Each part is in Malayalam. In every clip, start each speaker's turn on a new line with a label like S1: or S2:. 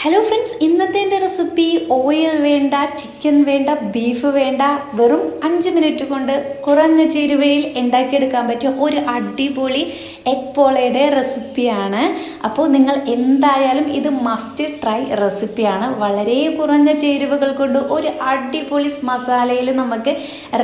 S1: ഹലോ ഫ്രണ്ട്സ് ഇന്നത്തെ എന്റെ റെസിപ്പി ഓയിൽ വേണ്ട ചിക്കൻ വേണ്ട ബീഫ് വേണ്ട വെറും അഞ്ച് മിനിറ്റ് കൊണ്ട് കുറഞ്ഞ ചേരുവയിൽ ഉണ്ടാക്കിയെടുക്കാൻ പറ്റിയ ഒരു അടിപൊളി എഗ് പോളയുടെ റെസിപ്പിയാണ് അപ്പോൾ നിങ്ങൾ എന്തായാലും ഇത് മസ്റ്റ് ട്രൈ റെസിപ്പിയാണ് വളരെ കുറഞ്ഞ ചേരുവകൾ കൊണ്ട് ഒരു അടിപൊളി മസാലയിൽ നമുക്ക്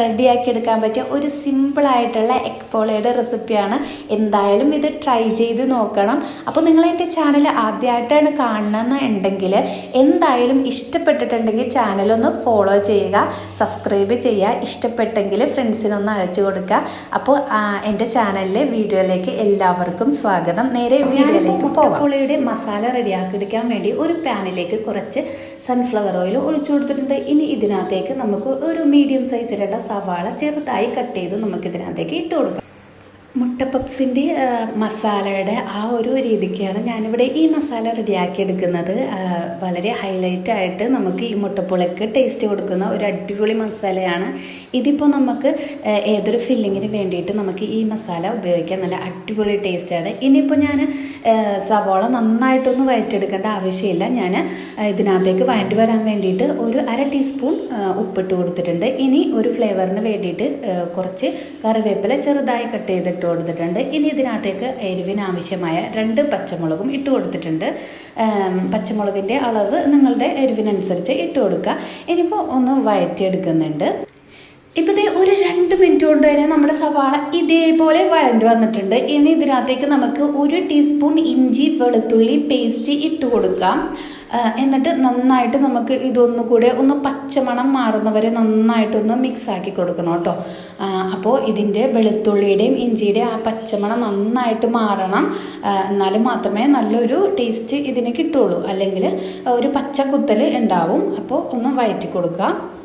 S1: റെഡിയാക്കി എടുക്കാൻ പറ്റിയ ഒരു സിമ്പിളായിട്ടുള്ള എഗ് പോളയുടെ റെസിപ്പിയാണ് എന്തായാലും ഇത് ട്രൈ ചെയ്ത് നോക്കണം. അപ്പോൾ നിങ്ങൾ എന്റെ ചാനൽ ആദ്യമായിട്ടാണ് കാണണമെന്നുണ്ടെങ്കിൽ എന്തായാലും ഇഷ്ടപ്പെട്ടിട്ടുണ്ടെങ്കിൽ ചാനലൊന്ന് ഫോളോ ചെയ്യുക സബ്സ്ക്രൈബ് ചെയ്യുക. ഇഷ്ടപ്പെട്ടെങ്കിൽ ഫ്രണ്ട്സിനൊന്ന് അയച്ചു കൊടുക്കുക. അപ്പോൾ എന്റെ ചാനലിലെ വീഡിയോയിലേക്ക് എല്ലാവർക്കും സ്വാഗതം. നേരെ വീഡിയോയിലേക്ക് പോകാം പുളിയുടെ മസാല റെഡിയാക്കിയെടുക്കാൻ വേണ്ടി ഒരു പാനിലേക്ക് കുറച്ച് സൺഫ്ലവർ ഓയിൽ ഒഴിച്ചു കൊടുത്തിട്ടുണ്ട്. ഇനി ഇതിനകത്തേക്ക് നമുക്ക് ഒരു മീഡിയം സൈസിലുള്ള സവാള ചെറുതായി കട്ട് ചെയ്ത് നമുക്ക് ഇതിനകത്തേക്ക് ഇട്ട് കൊടുക്കാം. മുട്ട പപ്സിന്റെ മസാലയുടെ ആ ഒരു രീതിക്കാണ് ഞാനിവിടെ ഈ മസാല റെഡിയാക്കി എടുക്കുന്നത്. വളരെ ഹൈലൈറ്റ് ആയിട്ട് നമുക്ക് ഈ മുട്ടപ്പുളക്ക് ടേസ്റ്റ് കൊടുക്കുന്ന ഒരു അടിപൊളി മസാലയാണ്. ഇതിപ്പോൾ നമുക്ക് ഏതൊരു ഫില്ലിങ്ങിന് വേണ്ടിയിട്ട് നമുക്ക് ഈ മസാല ഉപയോഗിക്കാം നല്ല അടിപൊളി ടേസ്റ്റാണ്. ഇനിയിപ്പോൾ ഞാൻ സവോള നന്നായിട്ടൊന്ന് വയറ്റെടുക്കേണ്ട ആവശ്യമില്ല. ഞാൻ ഇതിനകത്തേക്ക് വഴറ്റി വരാൻ വേണ്ടിയിട്ട് ഒരു അര ടീസ്പൂൺ ഉപ്പിട്ട് കൊടുത്തിട്ടുണ്ട്. ഇനി ഒരു ഫ്ലേവറിന് വേണ്ടിയിട്ട് കുറച്ച് കറിവേപ്പില ചെറുതായി കട്ട് ചെയ്തിട്ട് കൊടുത്തിട്ടുണ്ട് ഇനി ഇതിനകത്തേക്ക് എരിവിന് ആവശ്യമായ രണ്ട് പച്ചമുളകും ഇട്ട് കൊടുത്തിട്ടുണ്ട് പച്ചമുളകിന്റെ അളവ് നിങ്ങളുടെ എരിവിനനുസരിച്ച് ഇട്ട് കൊടുക്കുക ഇനിയിപ്പോൾ ഒന്ന് വഴറ്റിയെടുക്കുന്നുണ്ട്. ഇപ്പോൾ ദേ ഒരു രണ്ട് മിനിറ്റ് കൊണ്ട് തന്നെ നമ്മുടെ സവാള ഇതേപോലെ വഴണ്ട് വന്നിട്ടുണ്ട്. ഇനി ഇതിനകത്തേക്ക് നമുക്ക് ഒരു ടീസ്പൂൺ ഇഞ്ചി വെളുത്തുള്ളി പേസ്റ്റ് ഇട്ട് കൊടുക്കാം എന്നിട്ട് നന്നായിട്ട് നമുക്ക് ഇതൊന്നുകൂടെ ഒന്ന് പച്ചമണം മാറുന്നവരെ നന്നായിട്ടൊന്ന് മിക്സ് ആക്കി കൊടുക്കണം കേട്ടോ. അപ്പോൾ ഇതിന്റെ വെളുത്തുള്ളിയുടെയും ഇഞ്ചിയുടെയും ആ പച്ചമണം നന്നായിട്ട് മാറണം. എന്നാലും മാത്രമേ നല്ലൊരു ടേസ്റ്റ് ഇതിന് കിട്ടുള്ളൂ. അല്ലെങ്കിൽ ഒരു പച്ച കുത്തൽ ഉണ്ടാവും. അപ്പോൾ ഒന്ന് വയറ്റി കൊടുക്കുക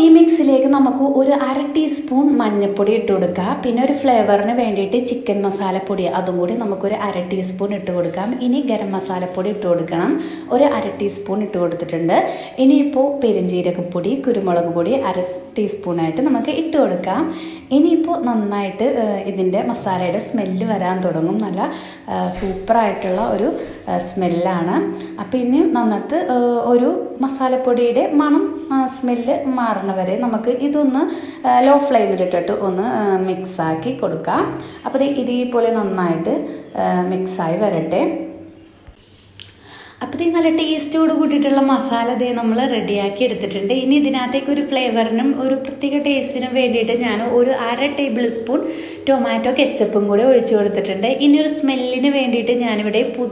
S1: ഈ മിക്സിലേക്ക് നമുക്ക് ഒരു അര ടീസ്പൂൺ മഞ്ഞൾപ്പൊടി ഇട്ട് കൊടുക്കുക പിന്നെ ഒരു ഫ്ലേവറിന് വേണ്ടിയിട്ട് ചിക്കൻ മസാലപ്പൊടി അതും കൂടി നമുക്കൊരു അര ടീസ്പൂൺ ഇട്ട് കൊടുക്കാം. ഇനി ഗരം മസാലപ്പൊടി ഇട്ട് കൊടുക്കണം. ഒരു അര ടീസ്പൂൺ ഇട്ട് കൊടുത്തിട്ടുണ്ട്. ഇനിയിപ്പോൾ പെരുംജീരകപ്പൊടി കുരുമുളക് പൊടി അര ടീസ്പൂണായിട്ട് നമുക്ക് ഇട്ട് കൊടുക്കാം. ഇനിയിപ്പോൾ നന്നായിട്ട് ഇതിന്റെ മസാലയുടെ സ്മെല്ല് വരാൻ തുടങ്ങും. നല്ല സൂപ്പറായിട്ടുള്ള ഒരു സ്മെല്ലാണ് അപ്പോൾ ഇനി നന്നിട്ട് ഒരു മസാലപ്പൊടിയുടെ മണം സ്മെല്ല് മാറുന്ന വരെ നമുക്ക് ഇതൊന്ന് ലോ ഫ്ലെയിമിലിട്ടിട്ട് ഒന്ന് മിക്സാക്കി കൊടുക്കാം. അപ്പോൾ ഇതേപോലെ നന്നായിട്ട് മിക്സായി വരട്ടെ. അപ്പോൾ ഇത് നല്ല ടേസ്റ്റോട് കൂട്ടിയിട്ടുള്ള മസാല ദേ നമ്മൾ റെഡിയാക്കി എടുത്തിട്ടുണ്ട്. ഇനി ഇതിനകത്തേക്ക് ഒരു ഫ്ലേവറിനും ഒരു പ്രത്യേക ടേസ്റ്റിനും വേണ്ടിയിട്ട് ഞാൻ ഒരു അര ടേബിൾ സ്പൂൺ ടൊമാറ്റോ കെച്ചപ്പും കൂടി ഒഴിച്ചു കൊടുത്തിട്ടുണ്ട്. ഇനി ഒരു സ്മെല്ലിന് വേണ്ടിയിട്ട് ഞാനിവിടെ പു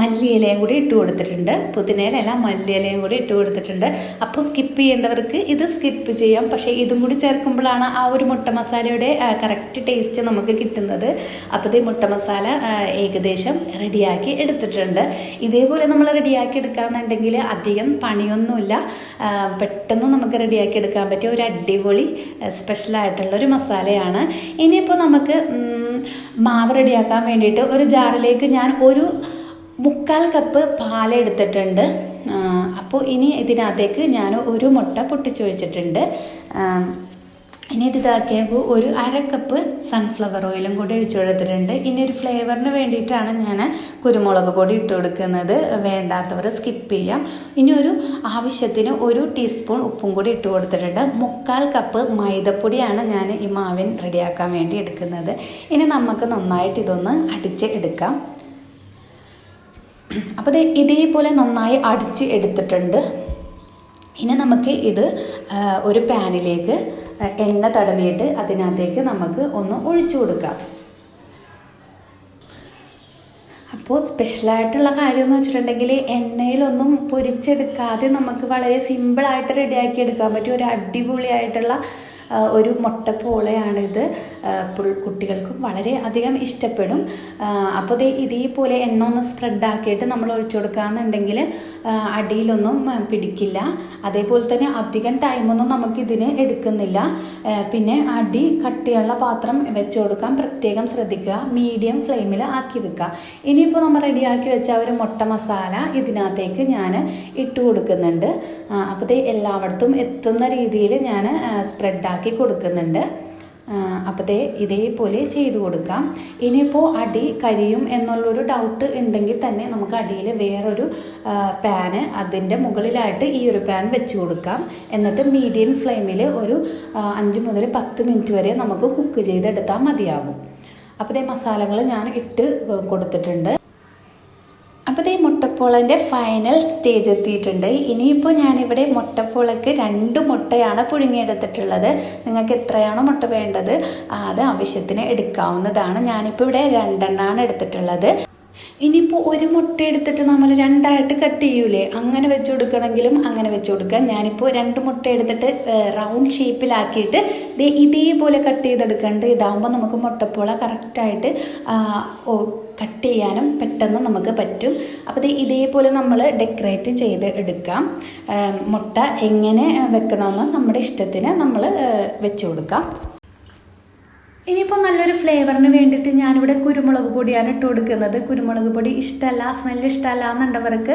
S1: മല്ലിയിലയും കൂടി ഇട്ട് കൊടുത്തിട്ടുണ്ട്. പുതിനയിലല്ല മല്ലിയിലയും കൂടി ഇട്ട് കൊടുത്തിട്ടുണ്ട്. അപ്പോൾ സ്കിപ്പ് ചെയ്യേണ്ടവർക്ക് ഇത് സ്കിപ്പ് ചെയ്യാം. പക്ഷേ ഇതും കൂടി ചേർക്കുമ്പോഴാണ് ആ ഒരു മുട്ട മസാലയുടെ കറക്റ്റ് ടേസ്റ്റ് നമുക്ക് കിട്ടുന്നത്. അപ്പോൾ ഈ മുട്ട മസാല ഏകദേശം റെഡിയാക്കി എടുത്തിട്ടുണ്ട്. ഇതേപോലെ നമ്മൾ റെഡിയാക്കി എടുക്കാമെന്നുണ്ടെങ്കിൽ അധികം പണിയൊന്നുമില്ല. പെട്ടെന്ന് നമുക്ക് റെഡിയാക്കി എടുക്കാൻ പറ്റിയ ഒരു അടിപൊളി സ്പെഷ്യലായിട്ടുള്ള ഒരു മസാലയാണ്. ഇനിയിപ്പോൾ നമുക്ക് മാവ് റെഡിയാക്കാൻ വേണ്ടിയിട്ട് ഒരു ജാറിലേക്ക് ഞാൻ ഒരു മുക്കാൽ കപ്പ് പാൽ എടുത്തിട്ടുണ്ട്. അപ്പോൾ ഇനി ഇതിനകത്തേക്ക് ഞാൻ ഒരു മുട്ട പൊട്ടിച്ചൊഴിച്ചിട്ടുണ്ട്. ആ, ഇനി ഇത് ഇതാക്കിയപ്പോൾ ഒരു അര കപ്പ് സൺഫ്ലവർ ഓയിലും കൂടി ഒഴിച്ചു കൊടുത്തിട്ടുണ്ട്. ഇനി ഒരു ഫ്ലേവറിന് വേണ്ടിയിട്ടാണ് ഞാൻ കുരുമുളക് പൊടി ഇട്ട് കൊടുക്കുന്നത്. വേണ്ടാത്തവർ സ്കിപ്പ് ചെയ്യാം. ഇനി ഒരു ആവശ്യത്തിന് ഒരു ടീസ്പൂൺ ഉപ്പും കൂടി ഇട്ട് കൊടുത്തിട്ടുണ്ട്. മുക്കാൽ കപ്പ് മൈദപ്പൊടിയാണ് ഞാൻ ഈ മാവിൻ റെഡിയാക്കാൻ വേണ്ടി എടുക്കുന്നത്. ഇനി നമുക്ക് നന്നായിട്ട് ഇതൊന്ന് അടിച്ച് എടുക്കാം. അപ്പോൾ ഇതേപോലെ നന്നായി അടിച്ച് എടുത്തിട്ടുണ്ട്. ഇനി നമുക്ക് ഇത് ഒരു പാനിലേക്ക് എണ്ണ തടവിയിട്ട് അതിനകത്തേക്ക് നമുക്ക് ഒന്ന് ഒഴിച്ചു കൊടുക്കാം. അപ്പോൾ സ്പെഷ്യലായിട്ടുള്ള കാര്യം എന്ന് വെച്ചിട്ടുണ്ടെങ്കിൽ എണ്ണയിലൊന്നും പൊരിച്ചെടുക്കാതെ നമുക്ക് വളരെ സിമ്പിളായിട്ട് റെഡിയാക്കി എടുക്കാൻ പറ്റിയ ഒരു അടിപൊളിയായിട്ടുള്ള ഒരു മുട്ടപ്പോളയാണിത് കുട്ടികൾക്കും വളരെ അധികം ഇഷ്ടപ്പെടും. അപ്പോൾ ഇതേപോലെ എണ്ണ ഒന്ന് സ്പ്രെഡാക്കിയിട്ട് നമ്മൾ ഒഴിച്ചു കൊടുക്കുകയെന്നുണ്ടെങ്കിൽ അടിയിലൊന്നും പിടിക്കില്ല. അതേപോലെ തന്നെ അധികം ടൈമൊന്നും നമുക്കിതിന് എടുക്കുന്നില്ല. പിന്നെ അടി കട്ടിയുള്ള പാത്രം വെച്ച് കൊടുക്കാൻ പ്രത്യേകം ശ്രദ്ധിക്കുക. മീഡിയം ഫ്ലെയിമിൽ ആക്കി വെക്കുക. ഇനിയിപ്പോൾ നമ്മൾ റെഡിയാക്കി വെച്ച ഒരു മുട്ട മസാല ഇതിനകത്തേക്ക് ഞാൻ ഇട്ട് കൊടുക്കുന്നുണ്ട്. അപ്പോൾ എല്ലായിടത്തും എത്തുന്ന രീതിയിൽ ഞാൻ സ്പ്രെഡാക്കി കൊടുക്കുന്നുണ്ട്. അപ്പോൾ ദേ ഇതേപോലെ ചെയ്ത് കൊടുക്കാം. ഇനിയിപ്പോൾ അടി കരിയും എന്നുള്ളൊരു ഡൗട്ട് ഉണ്ടെങ്കിൽ തന്നെ നമുക്ക് അടിയിൽ വേറൊരു പാന് അതിന്റെ മുകളിലായിട്ട് ഈ ഒരു പാൻ വെച്ച് കൊടുക്കാം. എന്നിട്ട് മീഡിയം ഫ്ലെയിമിൽ ഒരു അഞ്ച് മുതൽ പത്ത് മിനിറ്റ് വരെ നമുക്ക് കുക്ക് ചെയ്തെടുത്താൽ മതിയാകും അപ്പോൾ ഇതേ മസാലകൾ ഞാൻ ഇട്ട് കൊടുത്തിട്ടുണ്ട്. അപ്പോൾ ഈ മുട്ടപ്പോളന്റെ ഫൈനൽ സ്റ്റേജ് എത്തിയിട്ടുണ്ട്. ഇനിയിപ്പോൾ ഞാനിവിടെ മുട്ടപ്പോളക്ക് രണ്ട് മുട്ടയാണ് പുഴുങ്ങിയെടുത്തിട്ടുള്ളത്. നിങ്ങൾക്ക് എത്രയാണോ മുട്ട വേണ്ടത് അത് ആവശ്യത്തിന് എടുക്കാവുന്നതാണ്. ഞാനിപ്പോൾ ഇവിടെ രണ്ടെണ്ണമാണ് എടുത്തിട്ടുള്ളത്. ഇനിയിപ്പോൾ ഒരു മുട്ട എടുത്തിട്ട് നമ്മൾ രണ്ടായിട്ട് കട്ട് ചെയ്യൂലേ? അങ്ങനെ വെച്ച് കൊടുക്കണമെങ്കിലും അങ്ങനെ വെച്ച് കൊടുക്കാം. ഞാനിപ്പോൾ രണ്ട് മുട്ട എടുത്തിട്ട് റൗണ്ട് ഷേപ്പിലാക്കിയിട്ട് ഇതേപോലെ കട്ട് ചെയ്തെടുക്കേണ്ട. ഇതാകുമ്പോൾ നമുക്ക് മുട്ടപ്പോള കറക്റ്റായിട്ട് കട്ട് ചെയ്യാനും പെട്ടെന്ന് നമുക്ക് പറ്റും. അപ്പോൾ ദേ ഇതേപോലെ നമ്മൾ ഡെക്കറേറ്റ് ചെയ്ത് എടുക്കാം. മുട്ട എങ്ങനെ വെക്കണമെന്ന് നമ്മുടെ ഇഷ്ടത്തിന് നമ്മൾ വെച്ച് കൊടുക്കാം. ഇനിയിപ്പോൾ നല്ലൊരു ഫ്ലേവറിന് വേണ്ടിയിട്ട് ഞാനിവിടെ കുരുമുളക് പൊടിയാണ് ഇട്ട് കൊടുക്കുന്നത്. കുരുമുളക് പൊടി ഇഷ്ടമല്ല സ്മെല്ല് ഇഷ്ടമല്ല എന്നുണ്ടവർക്ക്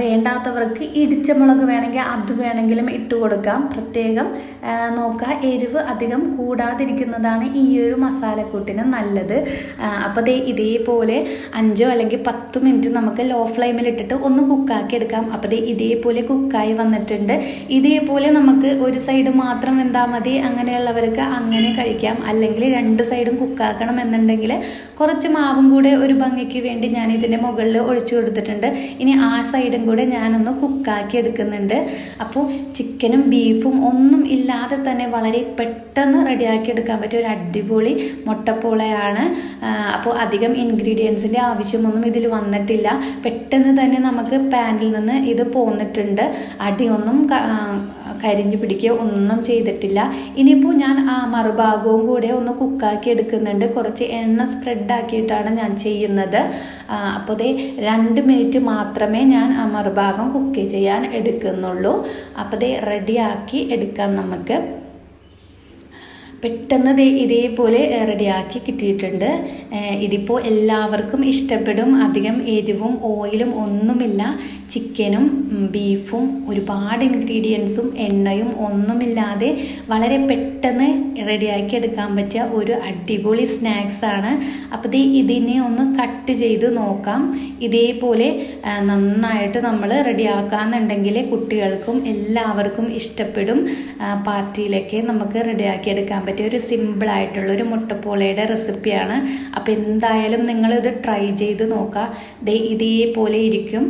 S1: വേണ്ടാത്തവർക്ക് ഇടിച്ച മുളക് വേണമെങ്കിൽ അത് വേണമെങ്കിലും ഇട്ട് കൊടുക്കാം. പ്രത്യേകം നോക്കുക എരിവ് അധികം കൂടാതിരിക്കുന്നതാണ് ഈ ഒരു മസാലക്കൂട്ടിന് നല്ലത്. അപ്പോൾ ദേ ഇതേപോലെ അഞ്ചോ അല്ലെങ്കിൽ പത്ത് മിനിറ്റ് നമുക്ക് ലോ ഫ്ലെയിമിൽ ഇട്ടിട്ട് ഒന്ന് കുക്കാക്കി എടുക്കാം. അപ്പോൾ ദേ ഇതേപോലെ കുക്കായി വന്നിട്ടുണ്ട്. ഇതേപോലെ നമുക്ക് ഒരു സൈഡ് മാത്രം വെന്താൽ മതി. അങ്ങനെയുള്ളവർക്ക് അങ്ങനെ കഴിക്കാം. അല്ലെങ്കിൽ രണ്ട് സൈഡും കുക്കാക്കണം എന്നുണ്ടെങ്കിൽ കുറച്ച് മാവും കൂടെ ഒരു ഭംഗിക്ക് വേണ്ടി ഞാൻ ഇതിന്റെ മുകളിൽ ഒഴിച്ചു കൊടുത്തിട്ടുണ്ട്. ഇനി ആ സൈഡും കൂടെ ഞാനൊന്ന് കുക്കാക്കി എടുക്കുന്നുണ്ട്. അപ്പോൾ ചിക്കനും ബീഫും ഒന്നും ഇല്ലാതെ തന്നെ വളരെ പെട്ടെന്ന് റെഡിയാക്കി എടുക്കാൻ പറ്റിയ ഒരു അടിപൊളി മുട്ടപ്പോളയാണ്. അപ്പോൾ അധികം ഇൻഗ്രീഡിയൻസിന്റെ ആവശ്യമൊന്നും ഇതിൽ വന്നിട്ടില്ല. പെട്ടെന്ന് തന്നെ നമുക്ക് പാനിൽ നിന്ന് ഇത് പോന്നിട്ടുണ്ട്. അടിയൊന്നും കരിഞ്ഞു പിടിക്കുക ഒന്നും ചെയ്തിട്ടില്ല. ഇനിയിപ്പോൾ ഞാൻ ആ മറുഭാഗവും കൂടെ ഒന്ന് കുക്കാക്കി എടുക്കുന്നുണ്ട്. കുറച്ച് എണ്ണ സ്പ്രെഡ് ആക്കിയിട്ടാണ് ഞാൻ ചെയ്യുന്നത്. അപ്പോൾ ദേ രണ്ട് മിനിറ്റ് മാത്രമേ ഞാൻ ആ മറുഭാഗം കുക്ക് ചെയ്യാൻ എടുക്കുന്നുള്ളൂ. അപ്പോൾ ദേ റെഡിയാക്കി എടുക്കാം നമുക്ക്. പെട്ടെന്ന് ദേ ഇതേപോലെ റെഡിയാക്കി കിട്ടിയിട്ടുണ്ട്. ഇതിപ്പോൾ എല്ലാവർക്കും ഇഷ്ടപ്പെടും. അധികം എരിവും ഓയിലും ഒന്നുമില്ല. ചിക്കനും ബീഫും ഒരുപാട് ഇൻഗ്രീഡിയൻസും എണ്ണയും ഒന്നുമില്ലാതെ വളരെ പെട്ടെന്ന് റെഡിയാക്കി എടുക്കാൻ പറ്റിയ ഒരു അടിപൊളി സ്നാക്സാണ് അപ്പോൾ ഇത് ഇതിനെ ഒന്ന് കട്ട് ചെയ്ത് നോക്കാം. ഇതേപോലെ നന്നായിട്ട് നമ്മൾ റെഡിയാക്കാന്നുണ്ടെങ്കിൽ കുട്ടികൾക്കും എല്ലാവർക്കും ഇഷ്ടപ്പെടും. പാർട്ടിയിലൊക്കെ നമുക്ക് റെഡിയാക്കി എടുക്കാൻ പറ്റിയ ഒരു സിമ്പിളായിട്ടുള്ള ഒരു മുട്ടപ്പോളയുടെ റെസിപ്പിയാണ്. അപ്പോൾ എന്തായാലും നിങ്ങളിത് ട്രൈ ചെയ്ത് നോക്കുക. ഇതേപോലെ ഇരിക്കും.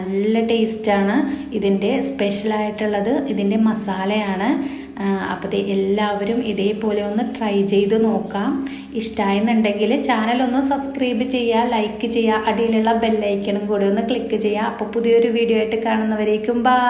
S1: നല്ല ടേസ്റ്റാണ് ഇതിന്റെ സ്പെഷ്യലായിട്ടുള്ളത് ഇതിന്റെ മസാലയാണ്. അപ്പോൾ എല്ലാവരും ഇതേപോലെ ഒന്ന് ട്രൈ ചെയ്ത് നോക്കാം. ഇഷ്ടമായെന്നുണ്ടെങ്കിൽ ചാനൽ ഒന്ന് സബ്സ്ക്രൈബ് ചെയ്യുക ലൈക്ക് ചെയ്യുക അടിയിലുള്ള ബെല്ലൈക്കണും കൂടി ഒന്ന് ക്ലിക്ക് ചെയ്യുക. അപ്പോൾ പുതിയൊരു വീഡിയോ ആയിട്ട് കാണുന്നവരേക്കും ബാ.